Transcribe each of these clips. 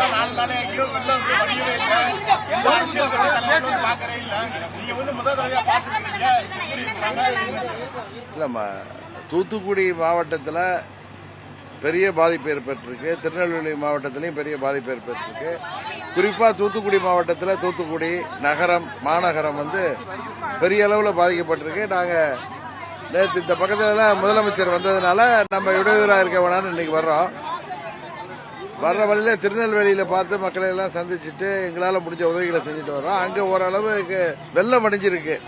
தான் நாலு நாளே இல்லை எந்த அரசியல் தலைவர்களும் பார்க்கறே இல்லை வந்து முதல் இல்லைம்மா தூத்துக்குடி மாவட்டத்தில் பெரிய பாதிப்பு ஏற்பட்டிருக்கு. திருநெல்வேலி மாவட்டத்திலையும் பெரிய பாதிப்பு ஏற்பட்டிருக்கு. குறிப்பாக தூத்துக்குடி மாவட்டத்தில் தூத்துக்குடி நகரம் மாநகரம் வந்து பெரிய அளவில் பாதிக்கப்பட்டிருக்கு. நாங்கள் நேற்று இந்த பக்கத்துலலாம் முதலமைச்சர் வந்ததுனால நம்ம இடையூறாக இருக்க வேணாம்னு இன்னைக்கு வர்றோம். வர்ற வழியில திருநெல்வேலியில பார்த்து மக்களை எல்லாம் சந்திச்சுட்டு எங்களால் முடிஞ்ச உதவிகளை செஞ்சுட்டு வர்றோம். அங்கே ஓரளவுக்கு வெள்ளம் அடைஞ்சிருக்கு.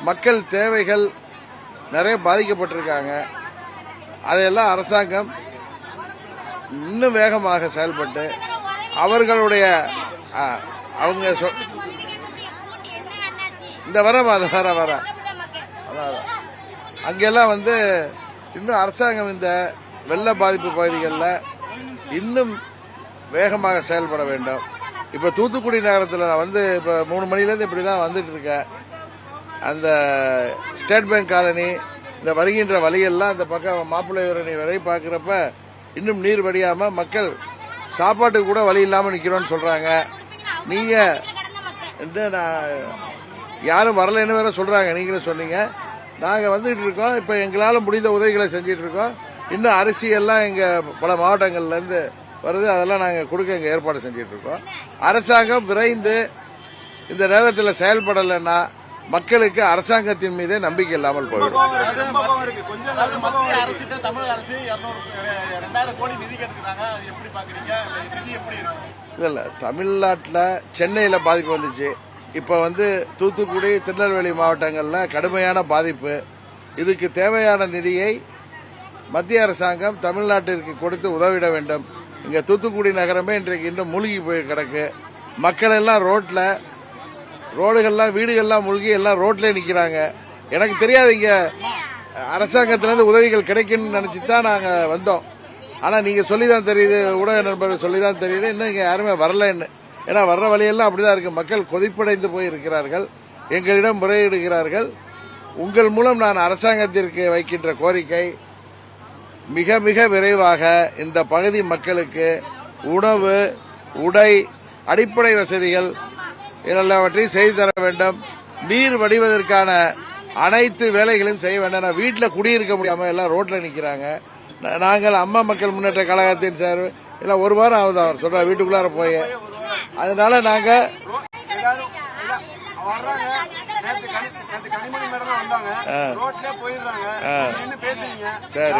மக்கள் தேவைகள் நிறைய பாதிக்கப்பட்டிருக்காங்க. அதையெல்லாம் அரசாங்கம் இன்னும் வேகமாக செயல்பட்டு அவர்களுடைய அவங்க சொ- இந்த வர வர வர அதான். அங்கெல்லாம் வந்து இன்னும் அரசாங்கம் இந்த வெள்ள பாதிப்பு பகுதிகளில் இன்னும் வேகமாக செயல்பட வேண்டும். இப்போ தூத்துக்குடி நகரத்தில் நான் வந்து இப்போ மூணு மணிலேருந்து இப்படி தான் வந்துட்டு இருக்கேன். அந்த ஸ்டேட் பேங்க் காலனி இந்த வருகின்ற வழியெல்லாம் அந்த பக்கம் மாப்பிள்ளையூரணி வரை பார்க்குறப்ப இன்னும் நீர் வடியாமல் மக்கள் சாப்பாட்டுக்கு கூட வழி இல்லாமல் நிற்கிறோன்னு சொல்கிறாங்க நீங்கள் என்ன நான் யாரும் வரலைன்னு வேற சொல்கிறாங்க நீங்களும் சொன்னீங்க. நாங்கள் வந்துட்டு இருக்கோம். இப்போ எங்களால் முடிந்த உதவிகளை செஞ்சிட்டு இருக்கோம். இன்னும் அரிசி எல்லாம் பல மாவட்டங்கள்லேருந்து வருது. அதெல்லாம் நாங்க கொடுக்க இங்க ஏற்பாடு செஞ்சிட்டு இருக்கோம் அரசாங்கம் விரைந்து இந்த நேரத்தில் செயல்படலைன்னா மக்களுக்கு அரசாங்கத்தின் மீதே நம்பிக்கை இல்லாமல் போயிடும். அதாவது மத்திய அரசுக்கு தமிழக அரசு இருநூறு ரெண்டாயிரம் கோடி நிதி கேட்டுக்கிறாங்க அது எப்படி பாக்குறீங்க? இந்த நிதி எப்படி இருக்கு இல்ல இல்ல. தமிழ்நாட்டில் சென்னையில் பாதிப்பு வந்துச்சு. இப்போ வந்து தூத்துக்குடி திருநெல்வேலி மாவட்டங்களில் கடுமையான பாதிப்பு. இதுக்கு தேவையான நிதியை மத்திய அரசாங்கம் தமிழ்நாட்டிற்கு கொடுத்து உதவிட வேண்டும். இங்கே தூத்துக்குடி நகரமே இன்றைக்கு இன்னும் மூழ்கி போய் கிடக்கு. மக்கள் எல்லாம் ரோட்டில் ரோடுகள்லாம் வீடுகள்லாம் மூழ்கி எல்லாம் ரோட்லேயே நிற்கிறாங்க எனக்கு தெரியாது இங்கே அரசாங்கத்திலேருந்து உதவிகள் கிடைக்கும்னு நினச்சி தான் நாங்கள் வந்தோம். ஆனால் நீங்கள் சொல்லி தான் தெரியுது ஊடக நண்பர்கள் சொல்லி தான் தெரியுது. இன்னும் இங்கே யாருமே வரலன்னு. ஏன்னா வர்ற வழியெல்லாம் அப்படிதான் இருக்குது மக்கள் கொதிப்படைந்து போய் இருக்கிறார்கள். எங்களிடம் முறையிடுகிறார்கள். உங்கள் மூலம் நான் அரசாங்கத்திற்கு வைக்கின்ற கோரிக்கை மிக மிக விரைவாக இந்த பகுதி மக்களுக்கு உணவு உடை அடிப்படை வசதிகள் எல்லாவற்றையும் செய்து தர வேண்டும். நீர் வடிவதற்கான அனைத்து வேலைகளையும் செய்ய வேண்டும். வீட்டில் குடியிருக்க முடியாம எல்லாம் ரோட்ல நிக்கிறாங்க. நாங்கள் அம்மா மக்கள் முன்னேற்ற கழகத்தின் சார் எல்லாம் ஒரு வாரம் ஆகுது அவர் சொல்ற வீட்டுக்குள்ளார போய். அதனால நாங்கள் சரி.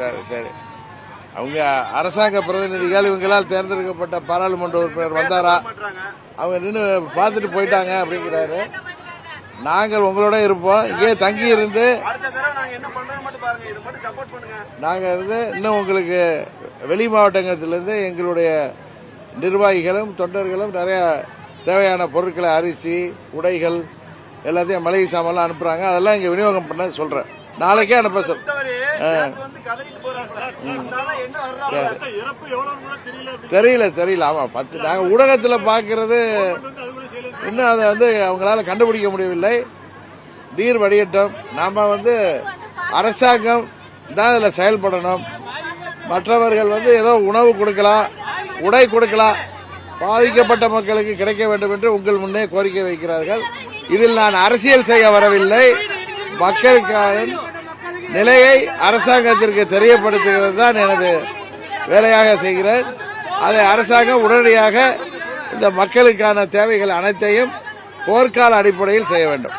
சரி சரி அவங்க அரசாங்க பிரதிநிதிகள் இவங்களால் தேர்ந்தெடுக்கப்பட்ட பாராளுமன்ற உறுப்பினர் வந்தாரா அவங்க நின்று பார்த்துட்டு போயிட்டாங்க அப்படிங்கிறாரு நாங்கள் உங்களோட இருப்போம் இங்கே தங்கி இருந்து நாங்கள் இருந்து இன்னும் உங்களுக்கு வெளி மாவட்டங்களிலிருந்து எங்களுடைய நிர்வாகிகளும் தொண்டர்களும் நிறையா தேவையான பொருட்களை அரிசி உடைகள் எல்லாத்தையும் மளிகை சாமான்லாம் அனுப்புறாங்க. அதெல்லாம் இங்கே விநியோகம் பண்ண சொல்றேன். நாளைக்கே அனுப்ப சொல் தெரியல தெரியல ஆமா பத்து நாங்கள் ஊடகத்தில் பார்க்கறது இன்னும் அதை வந்து அவங்களால கண்டுபிடிக்க முடியவில்லை. நீர் வடியட்டும் நாம வந்து அரசாங்கம் தான் இதில் செயல்படணும். மற்றவர்கள் வந்து ஏதோ உணவு கொடுக்கலாம் உடை கொடுக்கலாம். பாதிக்கப்பட்ட மக்களுக்கு கிடைக்க வேண்டும் என்று உங்கள் முன்னே கோரிக்கை வைக்கிறார்கள். இதில் நான் அரசியல் செய்ய வரவில்லை. மக்களுக்கான நிலையை அரசாங்கத்திற்கு தெரியப்படுத்துகிறது தான் எனது வேலையாக செய்கிறேன். அதை அரசாங்கம் உடனடியாக இந்த மக்களுக்கான தேவைகள் அனைத்தையும் போர்க்கால அடிப்படையில் செய்ய வேண்டும்.